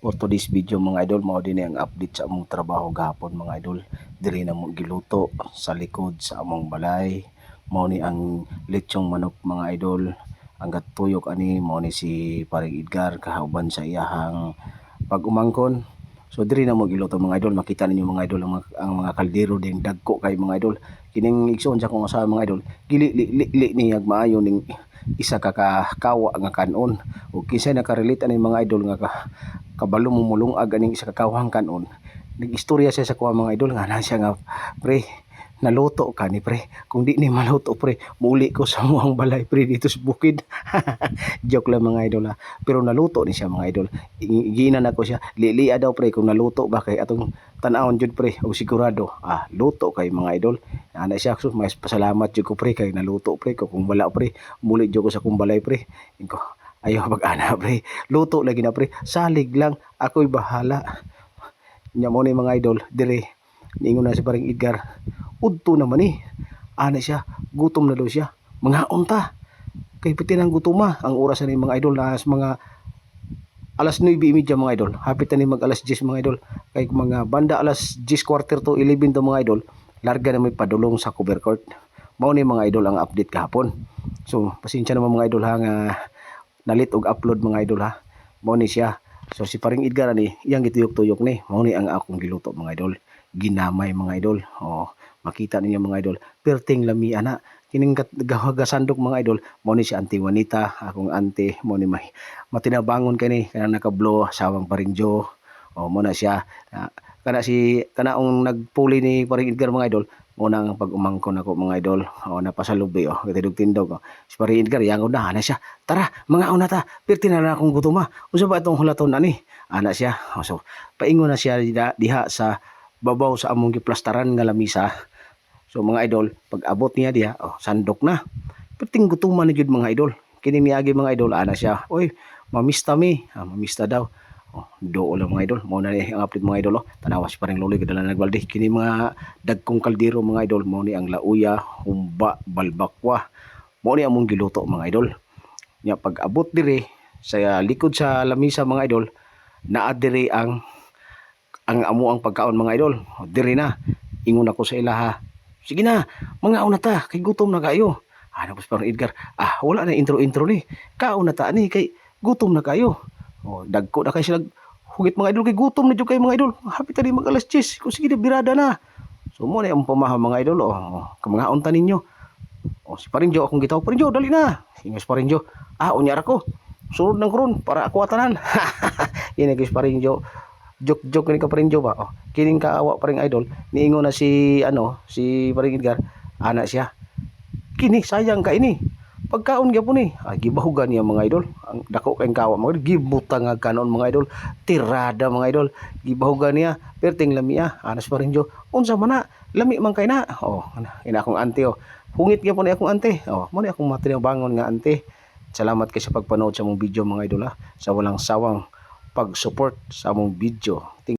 For today's video mga idol, mao din ang update sa among trabaho gahapon mga idol. Diri na mo giluto sa likod sa among balay. Mao ni ang lechong manok mga idol. Ang gatuyok ani mao ni si Paring Edgar kahauban sa iyahang pag-umangkon. So diri na mo giluto mga idol, makita ninyo mga idol ang ang mga kaldero din dagko kay mga idol. Kining igsoon sa kong asawa mga idol, gili li, li, li niyag maayo ning isa ka ka- kawa nga kanon. O kinsa nakarelate ani mga idol nga ka, kabalo mo mulungag aning isa ka kawang kanon. Nag-istorya siya sa kuha mga idol nga na siya nga pre naluto ka ni pre. Kung di ni maluto pre muli ko sa muang balay pre dito sa bukid. Joke lang mga idol ha. Pero naluto ni siya mga idol. Giinan ako siya lilia daw pre kung naluto ba kay atong tanawon jud pre o sigurado. Ah luto kay mga idol. Ana siya so mas pasalamat jud ko pre kay naluto pre kung wala pre. Muli jud ko sa kumbalay pre. Ko ayaw pag ana pre. Luto lagi na pre. Salig lang. Ako'y bahala. Nya mo ni mga idol. Dire niingon na si paring Edgar. Udto naman eh. Ana siya. Gutom na daw siya. Mga unta kay pati ng gutuma. Ang oras na ni mga idol na mga alas 9:30 mga idol. Hapit na mag alas 10 mga idol. Kay mga banda alas 10 quarter to 11 to mga idol. Larga na may padulong sa cover court. Mao ni mga idol ang update kahapon. So pasensya naman mga idol ha nga nalit og upload mga idol ha? Mao ni siya. So si paring Edgar ani iyang gituyok-tuyok ni. Mao ni ang akong giluto mga idol. Ginamay mga idol. Oh makita ninyo mga idol. Perting lami ana. Kining gasandok mga idol. Mao ni si Auntie Juanita. Akong auntie mao ni may matinabangon kani kana nakablo sawang paringjo o mo na siya. Ah, kana si kanaong nagpuli ni paring Edgar mga idol mo nang pag umangkon ako mga idol. O napasalubi o katidog tindog o si paring Edgar yangon na ana siya. Tara mga una ta pirti na lang akong gutuma. Unsa ba itong hulaton ani? Ana siya. O, so paingon na siya diha, sa babaw sa among giplastaran nga lamisa. So mga idol pag abot niya diha oh, sandok na. Perting gutuman ni jud mga idol. Kini miagi mga idol ana siya. Oy mamista mi. Ah, mamista daw oh do lang mga idol. Mo na ni ang update mga idol oh. Tanawa si parang loloy kadala nagbalde. Kini mga dagkong kaldero mga idol mo ni ang lauya humba balbakwa. Mo ni among giluto mga idol. Nya pag abot dire sa likod sa lamisa mga idol naa dire ang ang amo ang pagkaon mga idol. Dire na. Ingon ako sa ilaha sige na mga una ta kay gutom na kayo. Ano pa parang Edgar ah wala na intro intro ni. Kaon na ta ni kay gutom na kayo o dagko na kay sila. Hugit mga idol kay gutom na jud kay mga idol. Hapit tadi mag alas 10 kung sige birada na. So mo na ang pamaha mga idol o oh, mga unta ninyo. O si Parinjo akong gitaw. Parinjo dali na. Ingon si Parinjo. Ah unyara ko. Sunod ng kron para ako atanan. Ini kay Parinjo. Joke joke ni ka Parinjo ba? Oh kining kaawa paring idol. Niingon na si ano si paring Edgar. Ana siya. Kini sayang ka ini. Pagkaon gyapon ni. Ah, gibahugan niya mga idol ang dako kay kawa mga gibutang nga kanon mga idol. Tirada mga idol. Gibahugan niya perting lami ah. Anas pa rin jo. Unsa man na lami man kay na. Oh ina akong ante oh. Hungit gyapon ni akong ante oh mo ni akong matinabangon nga ante salamat kay sa pagpanood sa mong video mga idol ah sa walang sawang pag-support sa among video